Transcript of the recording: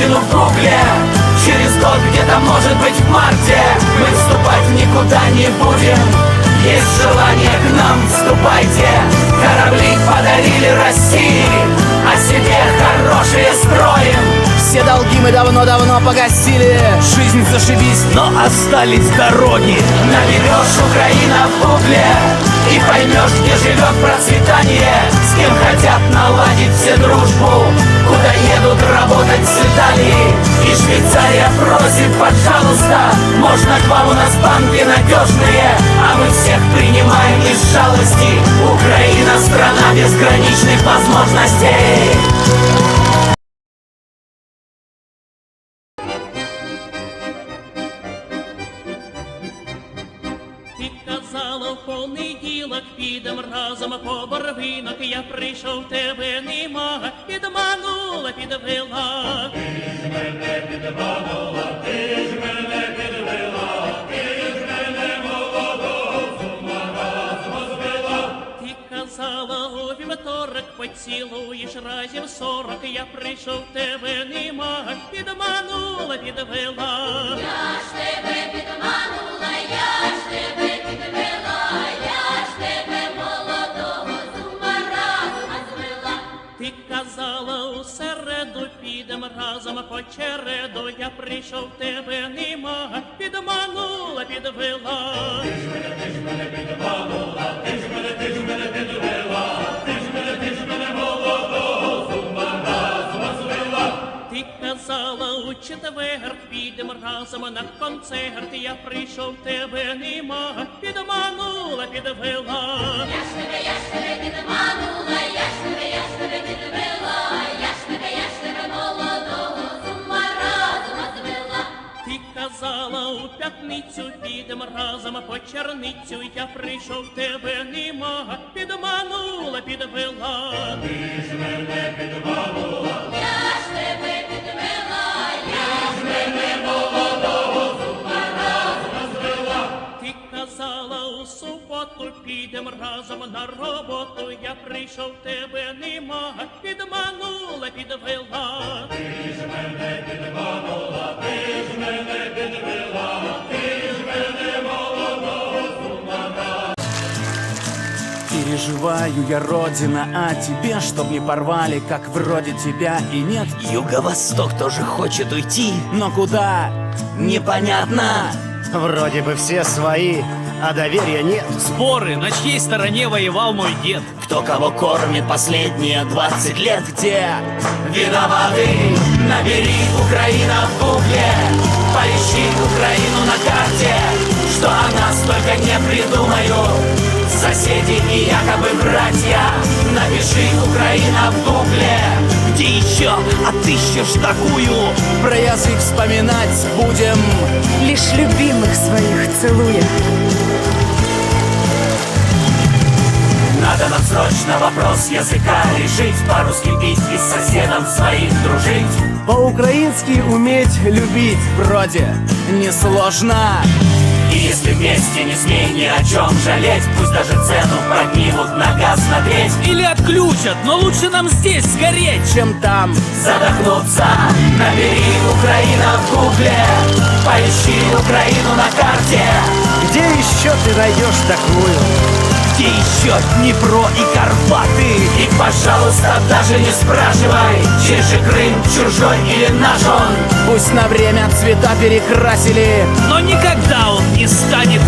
родину в гугле Через год, где-то может быть в марте. Мы вступать никуда не будем. Есть желание к нам, вступайте. Корабли подарили России А себе хорошие строим Все долги мы давно-давно погасили. Жизнь зашибись, но остались дороги. Наберешь Украина в гугле И поймешь, где живет процветание. С кем хотят наладить все дружбу Куда едут работать у нас банки надежные А мы всех принимаем из жалости Украина страна безграничных возможностей Ти казала в понеділок, підем разом по барвинок. Я прийшов, тебе нема, підманула, підвела. Ти казала У вівторок, поцілуєш разів сорок. Я прийшов, тебе нема, підманула, підвела. Я ж тебе підманула, я ж тебе підвела, я ж тебе молодого разума звела. Ти казала у середу підем разом по череду. Я прийшов, тебе нема, підманула, підвела. Четвер, підем разом на концерт. Я прийшов, тебе нема, підманула, підвела. Я ж тебе, я ж тебе підманула, я ж тебе, я ж тебе підвела, я ж тебе, я ж тебе молодого з разума звела. Ти казала у п'ятницю підем разом по черницю. Я прийшов, тебе нема, підманула, підвела. Я Ти казала у суботу підем разом на роботу. Я прийшов, тебе нема, підманула, підвела. Переживаю я, Родина, о тебе Чтоб не порвали, как вроде тебя и нет Юго-Восток тоже хочет уйти Но куда? Непонятно Вроде бы все свои, а доверия нет. Споры, на чьей стороне воевал мой дед? Кто кого кормит последние 20 лет Где? Виноваты, набери Украина в гугле Поищи Украину на карте Что о нас только не придумают Соседи и якобы братья. Напиши Украина в гугле. Где еще? Отыщешь такую? Про язык вспоминать будем. Лишь любимых своих целуя. Надо нам срочно вопрос языка решить По-русски пить и с соседом своим дружить. По-украински уметь любить. Вроде несложно И если вместе не смей ни о чем жалеть Пусть даже цену поднимут на газ на треть. Или отключат, но лучше нам здесь сгореть Чем там. Задохнуться. Набери Украина в гугле. Поищи Украину на карте. Где еще ты найдешь такую? Где еще Днепро и Карпаты? И, пожалуйста, даже не спрашивай Чей же Крым, чужой или наш он Пусть на время цвета перекрасили Но никогда он не станет